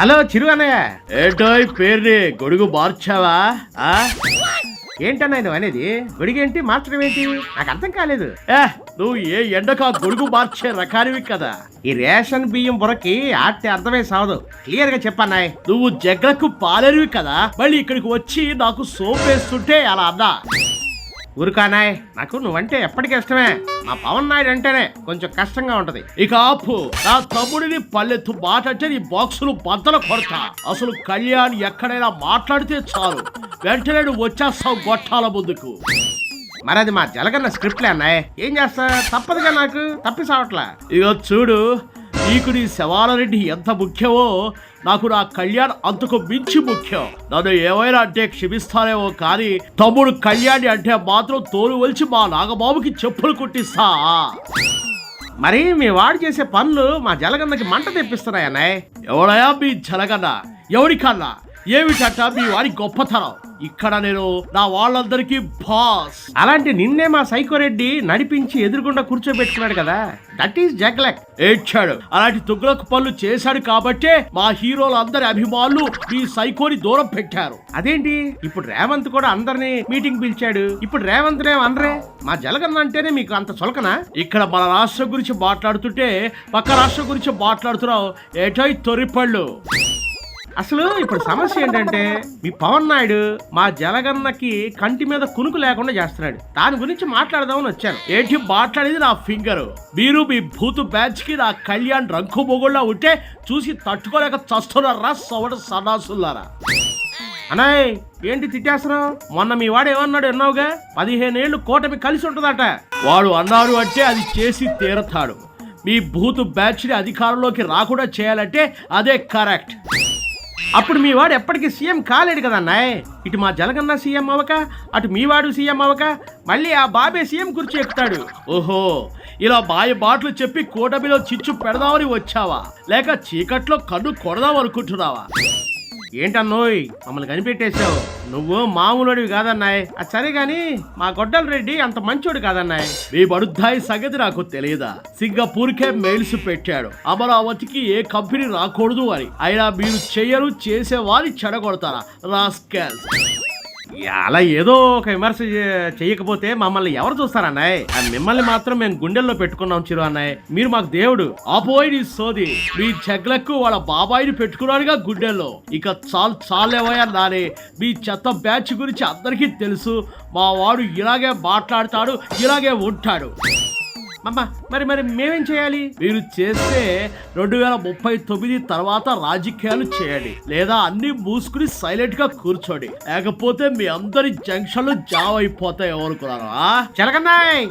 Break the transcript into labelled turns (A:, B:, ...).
A: Hello చిరు అన్నయ్య. ఏంటోయ్ పేరుని గొడుగు మార్చావా? ఆ? ఏంటన్నయ్య నువ్వు అనేది? గొడుగేంటి? మార్చడం ఏంటి? నాకు అర్థం కాలేదు. ఏ నువ్వు ఏ ఎండకు ఆ గొడుగు మార్చే రకానివి కదా. ఈ రేషన్ బియ్యం బుర్రకి ఆడితే అర్థమే సావదు. క్లియర్గా చెప్పన్నాయ్ నువ్వు జగ్గకు పాలేరువి కదా. మళ్ళీ ఇక్కడికి వచ్చి నాకు సోప్ వేస్తుంటే అలా అన్నా. ఊరుకానాయ్ నాకు నువ్వంటే ఎప్పటికీ ఇష్టమే. మా పవన్ నాయుడు అంటేనే కొంచెం కష్టంగా ఉంటది. ఇక ఆపు. నా తమ్ముడిని పల్లెత్తు మాట అంటే నీ బాక్సులు బద్దలు కొడతా. అసలు కళ్యాణ్ ఎక్కడైనా మాట్లాడితే చాలు. వెంటనే నువ్వు వచ్చేస్తావు గొట్టాల ముందుకు. మరి అది మా జలగన్న స్క్రిప్ట్లే అన్నాయ్. ఏం చేస్తా? తప్పదుగా నాకు. తప్పి సావట్లా. ఇక చూడు. నీకు నీ శవాలరెడ్డి ఎంత ముఖ్యమో నాకు నా కళ్యాణ్ అంతకు మించి ముఖ్యం. నన్ను ఏమైనా అంటే క్షమిస్తానేమో కానీ తమ్ముడు కళ్యాణి అంటే మాత్రం తోలు వలిచి మా నాగబాబుకి చెప్పులు కుట్టిస్తా. మరి మీ వాడు చేసే పనులు మా జలగన్నకి మంట తెప్పిస్తున్నాయన్నాయ్ ఎవడయా మీ జలగన్న? ఎవరికన్నా ఏమిటంట మీ వాడి గొప్పతనం? ఇక్కడ నేను నా వాళ్ళందరికీ బాస్. అలాంటి నిన్నే మా సైకోరెడ్డి నడిపించి ఎదురుగుండా కూర్చోబెట్టుకున్నాడు కదా. దట్ ఈస్ జగ్లక్ ఏడ్చాడు. అలాంటి తుగ్లక్ పనులు చేశాడు కాబట్టే మా హీరోలందరి అభిమానులు మీ సైకోని దూరం పెట్టారు. అదేంటి? ఇప్పుడు రేవంత్ కూడా అందరినీ మీటింగ్ పిలిచాడు. ఇప్పుడు రేవంత్ రేవ్ అనరే మా జలగన్న అంటేనే మీకు అంత చులకనా? ఇక్కడ మన రాష్ట్రం గురించి మాట్లాడుతుంటే పక్క రాష్ట్రం గురించి మాట్లాడుతున్నావు. ఏటోయ్ తొరిపళ్ళు అసలు ఇప్పుడు సమస్య ఏంటంటే మీ పవన్ నాయుడు మా జలగన్నకి కంటి మీద కునుకు లేకుండా చేస్తున్నాడు. దాని గురించి మాట్లాడదామని వచ్చాను. ఏంటి మాట్లాడేది నా ఫింగర్? మీరు మీ భూతు బ్యాచ్కి నా కళ్యాణ్ రంకు మొగుళ్ళ ఉంటే చూసి తట్టుకోలేక చస్తున్నారా సవడ సదాసులారా అనాయ్ ఏంటి తిట్టేస్తున్నావు? మొన్న మీ వాడు ఏమన్నాడు విన్నావుగా? పదిహేనేళ్ళు కూటమి కలిసి ఉంటుందట. వాడు అన్నారు అంటే అది చేసి తీరతాడు. మీ భూతు బ్యాచ్ని అధికారంలోకి రాకుండా చేయాలంటే అదే కరెక్ట్. అప్పుడు మీ వాడు ఎప్పటికీ సీఎం కాలేడు కదా అన్నాయ్ ఇటు మా జలగన్న సీఎం అవ్వక అటు మీ వాడు సీఎం అవ్వక మళ్ళీ ఆ బాబే సీఎం గురించి చెప్తాడు ఓహో ఇలా బాయి బాటలు చెప్పి కూటమిలో చిచ్చు పెడదామని వచ్చావా? లేక చీకట్లో కన్ను కొడదాం అనుకుంటున్నావా? ఏంటన్నోయ్? మమ్మల్ని కనిపెట్టేశావు. నువ్వు మామూలుడివి కాదన్నాయ్. అది సరే గాని మా గొడ్డల రెడ్డి అంత మంచోడు కాదన్నాయ్. మీ బడుద్దాయి సంగతి నాకు తెలియదా? సింగపూర్కే మెయిల్స్ పెట్టాడు. అమరావతికి ఏ కంపెనీ రాకూడదు అని. అయినా మీరు చెయ్యరు చేసేవారి చెడగొడతారా? రాస్కెల్స్ అలా ఏదో ఒక విమర్శ చేయకపోతే మమ్మల్ని ఎవరు చూస్తారన్నాయ్ మిమ్మల్ని మాత్రం మేము గుండెల్లో పెట్టుకున్నాం చిరు అన్నాయ్ మీరు మాకు దేవుడు. ఆపోయి ఈ సోది. మీ చెగ్లకు వాళ్ళ బాబాయిని పెట్టుకున్నాడుగా గుండెల్లో. ఇక చాలు చాలేవయ్యా నానే. మీ చెత్త బ్యాచ్ గురించి అందరికీ తెలుసు. మా వాడు ఇలాగే మాట్లాడతాడు ఇలాగే ఉంటాడు. అమ్మా మరి మరి మేమేం చేయాలి? మీరు చేస్తే రెండు వేల ముప్పై తొమ్మిది తర్వాత రాజకీయాలు చేయండి. లేదా అన్ని మూసుకుని సైలెంట్గా కూర్చోండి. లేకపోతే మీ అందరి జంక్షన్లు జావ్ అయిపోతాయి ఎవరుకున్నారా చెలకన్నాయ్!